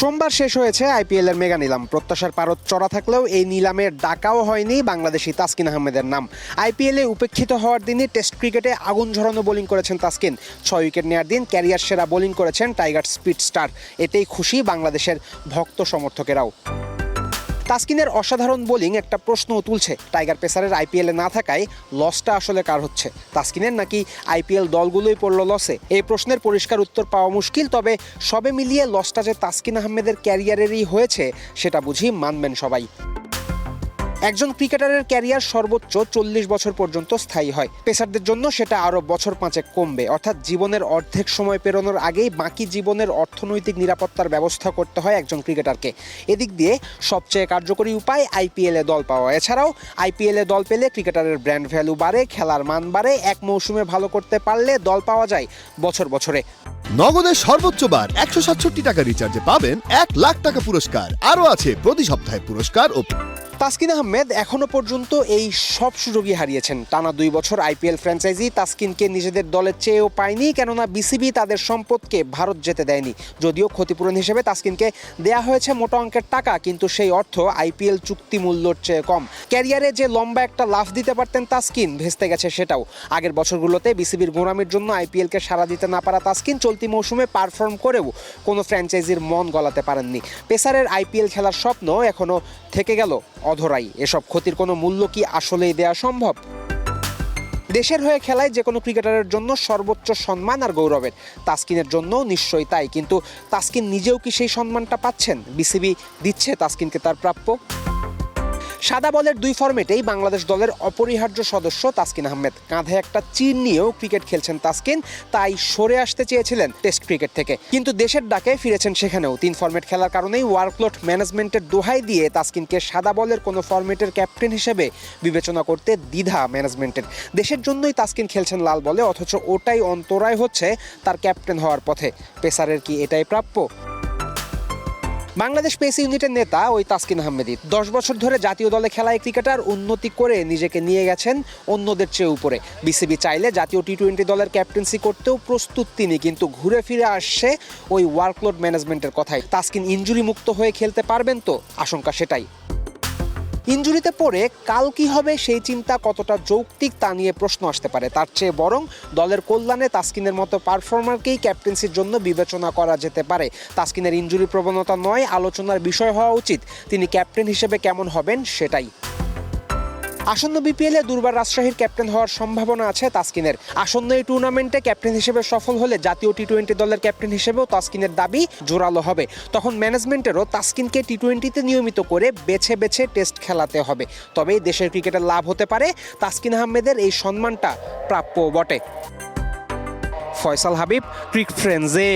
সোমবার শেষ হয়েছে আইপিএল এর মেগা নিলাম। প্রত্যাশার পারত চড়া থাকলেও এই নিলামের ডাকাও হয়নি বাংলাদেশি তাসকিন আহমেদের নাম। আইপিএলে উপেক্ষিত হওয়ার দিনই টেস্ট ক্রিকেটে আগুন ঝরানো বোলিং করেছেন তাসকিন। ছয় উইকেট নেওয়ার দিন ক্যারিয়ার সেরা বোলিং করেছেন টাইগার স্পিড স্টার। এতেই খুশি বাংলাদেশের ভক্ত সমর্থকেরাও। তাসকিনের অসাধারণ বোলিং একটা প্রশ্নও তুলছে। টাইগার পেসারের আইপিএলে না থাকায় লসটা আসলে কার হচ্ছে? তাসকিনের নাকি আইপিএল দলগুলোই পড়ল লসে? এই প্রশ্নের পরিষ্কার উত্তর পাওয়া মুশকিল, তবে সবে মিলিয়ে লসটা যে তাসকিন আহমেদের ক্যারিয়ারেরই হয়েছে, সেটা বুঝি মানবেন সবাই। একজন ক্রিকেটারের ক্যারিয়ার সর্বোচ্চ চল্লিশ বছর পর্যন্ত স্থায়ী হয়। পেসারদের জন্য সেটা আরও বছর পাঁচেক কমবে। অর্থাৎ জীবনের অর্ধেক সময় পেরোনোর আগেই বাকি জীবনের অর্থনৈতিক নিরাপত্তার ব্যবস্থা করতে হয় একজন ক্রিকেটারকে। এদিক দিয়ে সবচেয়ে কার্যকরী উপায় আইপিএলে দল পাওয়া। এছাড়াও আইপিএলে দল পেলে ক্রিকেটারের ব্র্যান্ড ভ্যালু বাড়ে, খেলার মান বাড়ে, এক মৌসুমে ভালো করতে পারলে দল পাওয়া যায় বছর বছরে। নগদের সর্বোচ্চ বার একশো সাতষট্টি টাকা রিচার্জে পাবেন এক লাখ টাকা পুরস্কার। আরও আছে প্রতি সপ্তাহে পুরস্কার ও তাসকিন আহমেদ এখনও পর্যন্ত এই সব সুযোগই হারিয়েছেন। টানা দুই বছর আইপিএল ফ্র্যাঞ্চাইজি তাসকিনকে নিজেদের দলের চেয়েও পায়নি, কেননা বিসিবি তাদের সম্পদকে ভারত যেতে দেয়নি। যদিও ক্ষতিপূরণ হিসেবে তাসকিনকে দেয়া হয়েছে মোটা অঙ্কের টাকা, কিন্তু সেই অর্থ আইপিএল চুক্তি মূল্যর চেয়ে কম। ক্যারিয়ারে যে লম্বা একটা লাফ দিতে পারতেন তাসকিন, ভেস্তে গেছে সেটাও। আগের বছরগুলোতে বিসিবির গোড়ামির জন্য আইপিএলকে সারা দিতে না পারা তাসকিন চলতি মৌসুমে পারফর্ম করেও কোনো ফ্র্যাঞ্চাইজির মন গলাতে পারেননি। পেসারের আইপিএল খেলার স্বপ্ন এখনও থেকে গেল। অধরাই। এসব ক্ষতির কোনো মূল্য কি আসলেই দেয়া সম্ভব? দেশের হয়ে খেলায় যে কোনো ক্রিকেটারের জন্য সর্বোচ্চ সম্মান আর গৌরবের। তাসকিনের জন্য নিশ্চয়ই তাই, কিন্তু তাস্কিন নিজেও কি সেই সম্মানটা পাচ্ছেন? বিসিবি দিচ্ছে তাসকিনকে তার প্রাপ্য। সাদা বলের দুই ফর্মেটেই বাংলাদেশ দলের অপরিহার্য সদস্য তাসকিন আহমেদ। কাঁধে একটা চির নিয়েও ক্রিকেট খেলছেন তাসকিন, তাই সরে আসতে চেয়েছিলেন টেস্ট ক্রিকেট থেকে। কিন্তু দেশের ডাকে ফিরেছেন সেখানেও। তিন ফরম্যাট খেলার কারণেই ওয়ার্কলোড ম্যানেজমেন্টের দোহাই দিয়ে তাসকিনকে সাদা বলের কোনো ফরম্যাটের ক্যাপ্টেন হিসেবে বিবেচনা করতে দ্বিধা ম্যানেজমেন্টের। দেশের জন্যই তাসকিন খেলছেন লাল বলে, অথচ ওটাই অন্তরায় হচ্ছে তার ক্যাপ্টেন হওয়ার পথে। পেসারের কি এটাই প্রাপ্য? বাংলাদেশ পেস ইউনিটের নেতা ওই তাসকিন আহমেদি দশ বছর ধরে জাতীয় দলে খেলায় ক্রিকেটার উন্নতি করে নিজেকে নিয়ে গেছেন অন্যদের চেয়ে উপরে। বিসিবি চাইলে জাতীয় টি টোয়েন্টি দলের ক্যাপ্টেন্সি করতেও প্রস্তুত তিনি, কিন্তু ঘুরে ফিরে আসছে ওই ওয়ার্কলোড ম্যানেজমেন্টের কথাই। তাসকিন ইঞ্জুরি মুক্ত হয়ে খেলতে পারবেন তো? আশঙ্কা সেটাই। ইঞ্জুরিতে পড়ে কাল কি হবে সেই চিন্তা কতটা যৌক্তিক তা নিয়ে প্রশ্ন আসতে পারে। তার চেয়ে বরং দলের কল্যাণে তাস্কিনের মতো পারফর্মারকেই ক্যাপ্টেন্সির জন্য বিবেচনা করা যেতে পারে। তাস্কিনের ইঞ্জুরি প্রবণতা নয়, আলোচনার বিষয় হওয়া উচিত। তিনি ক্যাপ্টেন হিসেবে কেমন হবেন সেটাই। আসন্ন বিপিএলে দুর্বার রাজশাহীর ক্যাপ্টেন হওয়ার সম্ভাবনা আছে তাসকিনের। আসন্ন এই টুর্নামেন্টে ক্যাপ্টেন হিসেবে সফল হলে জাতীয় টি টোয়েন্টি দলের ক্যাপ্টেন হিসেবেও তাসকিনের দাবি জোরালো হবে। তখন ম্যানেজমেন্টেরও তাসকিনকে টি টোয়েন্টিতে নিয়মিত করে বেছে বেছে টেস্ট খেলাতে হবে। তবেই দেশের ক্রিকেটের লাভ হতে পারে তাসকিন আহমেদের এই সম্মানটা প্রাপ্য বটে। ফয়সাল হাবিব, ক্রিক ফ্রেন্ডসে।